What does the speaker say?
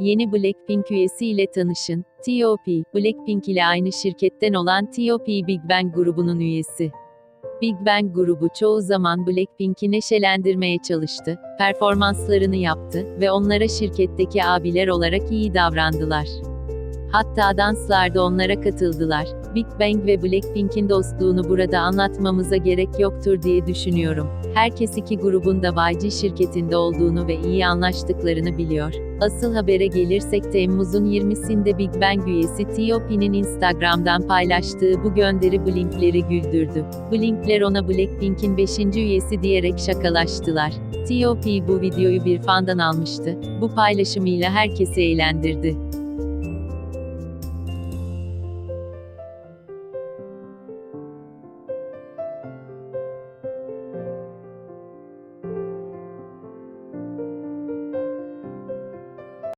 Yeni Blackpink üyesiyle tanışın. T.O.P. Blackpink ile aynı şirketten olan T.O.P. Big Bang grubunun üyesi. Big Bang grubu çoğu zaman Blackpink'i neşelendirmeye çalıştı, performanslarını yaptı ve onlara şirketteki abiler olarak iyi davrandılar. Hatta danslarda onlara katıldılar. Big Bang ve Blackpink'in dostluğunu burada anlatmamıza gerek yoktur diye düşünüyorum. Herkes iki grubun da YG şirketinde olduğunu ve iyi anlaştıklarını biliyor. Asıl habere gelirsek Temmuz'un 20'sinde Big Bang üyesi T.O.P'nin Instagram'dan paylaştığı bu gönderi Blink'leri güldürdü. Blink'ler ona Blackpink'in 5. üyesi diyerek şakalaştılar. T.O.P bu videoyu bir fandan almıştı. Bu paylaşımıyla herkesi eğlendirdi.